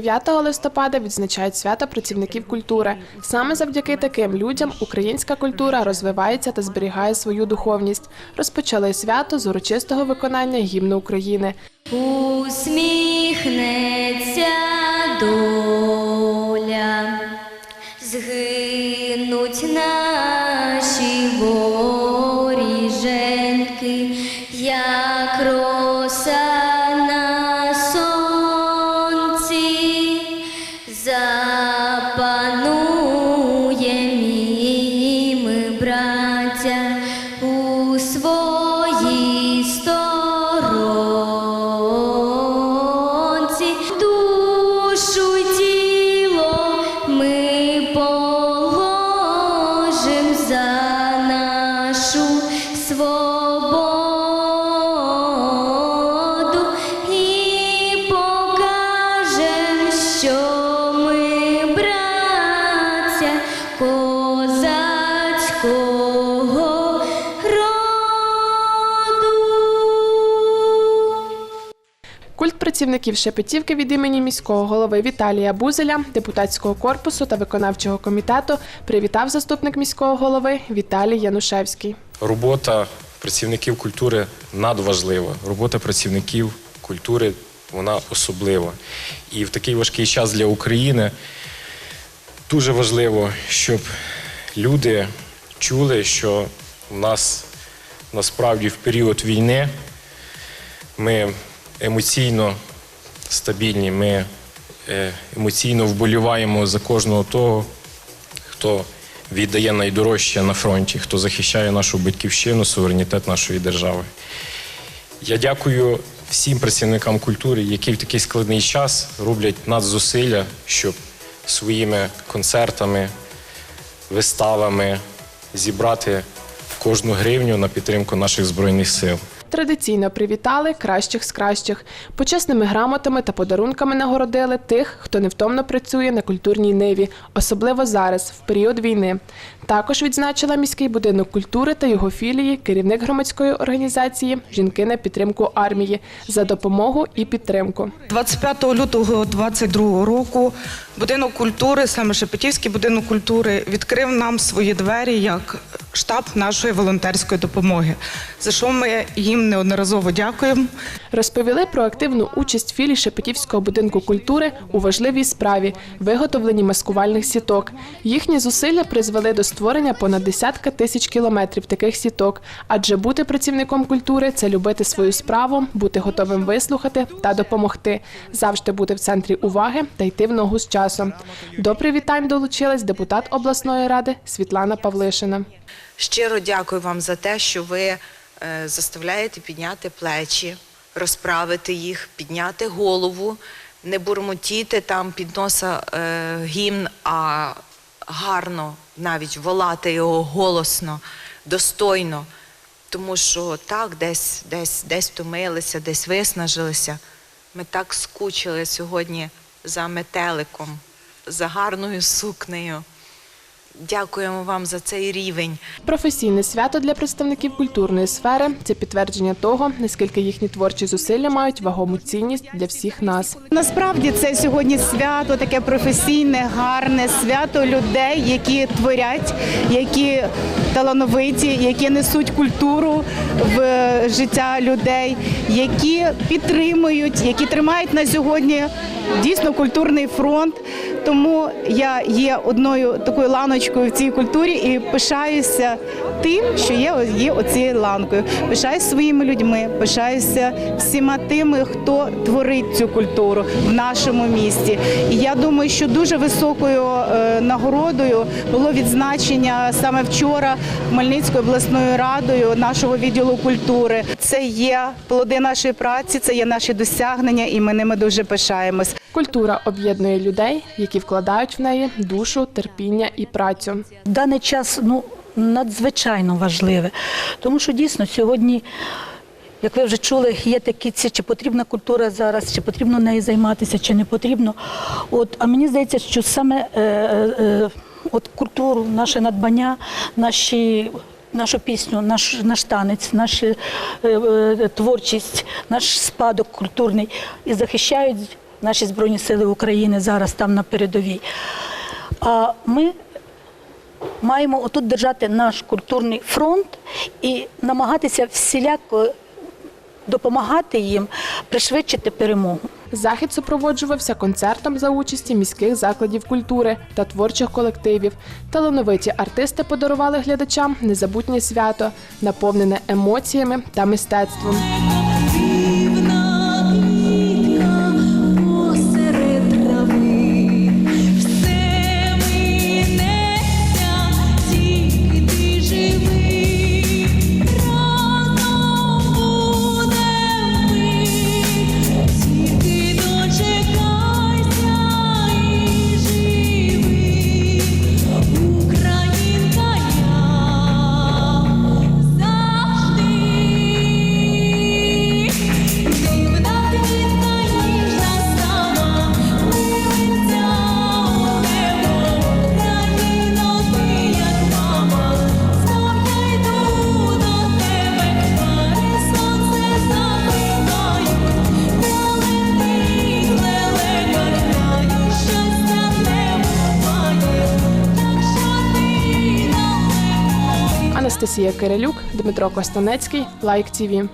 9 листопада відзначають свято працівників культури. Саме завдяки таким людям українська культура розвивається та зберігає свою духовність. Розпочали свято з урочистого виконання гімну України. Усміхнеться доля, згинуть наші Культ працівників Шепетівки від імені міського голови Віталія Бузеля, депутатського корпусу та виконавчого комітету привітав заступник міського голови Віталій Янушевський. Робота працівників культури надважлива. Робота працівників культури вона особлива. І в такий важкий час для України дуже важливо, щоб люди чули, що в нас насправді в період війни ми емоційно стабільні, ми е, емоційно вболіваємо за кожного того, хто віддає найдорожче на фронті, хто захищає нашу батьківщину, суверенітет нашої держави. Я дякую всім працівникам культури, які в такий складний час роблять надзусилля, щоб своїми концертами, виставами зібрати кожну гривню на підтримку наших збройних сил. Традиційно привітали кращих з кращих. Почесними грамотами та подарунками нагородили тих, хто невтомно працює на культурній ниві, особливо зараз, в період війни. Також відзначила міський будинок культури та його філії, керівник громадської організації Жінки на підтримку армії за допомогу і підтримку. 25 лютого 22 року будинок культури, саме Шепетівський будинок культури, відкрив нам свої двері як штаб нашої волонтерської допомоги, за що ми їм неодноразово дякуємо. Розповіли про активну участь філій Шепетівського будинку культури у важливій справі виготовленні маскувальних сіток. Їхні зусилля призвели до створення понад десятка тисяч кілометрів таких сіток. Адже бути працівником культури це любити свою справу, бути готовим вислухати та допомогти, завжди бути в центрі уваги та йти в ногу з часом. До привітань долучилась депутат обласної ради Світлана Павлишина. Щиро дякую вам за те, що ви е, заставляєте підняти плечі, розправити їх, підняти голову, не бурмотіти там під носа е, гімн, а гарно навіть волати його голосно, достойно. Тому що так, десь, десь, десь втомилися, десь виснажилися. Ми так скучили сьогодні за метеликом, за гарною сукнею. Дякуємо вам за цей рівень. Професійне свято для представників культурної сфери це підтвердження того, наскільки їхні творчі зусилля мають вагому цінність для всіх нас. Насправді це сьогодні свято, таке професійне, гарне свято людей, які творять, які талановиті, які несуть культуру в життя людей, які підтримують, які тримають на сьогодні дійсно культурний фронт. Тому я є одною такою ланочкою в цій культурі і пишаюся тим, що є, є оцією ланкою. Пишаюся своїми людьми, пишаюся всіма тими, хто творить цю культуру в нашому місті. І я думаю, що дуже високою е, нагородою було відзначення саме вчора Хмельницькою обласною радою нашого відділу культури. Це є плоди нашої праці, це є наші досягнення, і ми ними дуже пишаємось. Культура об'єднує людей, які вкладають в неї душу, терпіння і працю. В даний час ну, надзвичайно важливе, тому що дійсно сьогодні. Як ви вже чули, є такі ці, чи потрібна культура зараз, чи потрібно нею займатися, чи не потрібно. От, а мені здається, що саме е, е, от культуру, наше надбання, наші нашу пісню, наш, наш танець, нашу е, е, творчість, наш спадок культурний і захищають наші Збройні Сили України зараз там на передовій. А ми маємо отут держати наш культурний фронт і намагатися всіляко допомагати їм пришвидшити перемогу. Захід супроводжувався концертом за участі міських закладів культури та творчих колективів. Талановиті артисти подарували глядачам незабутнє свято, наповнене емоціями та мистецтвом. Анастасія Кирилюк, Дмитро Костанецький, Лайк ТІВІ.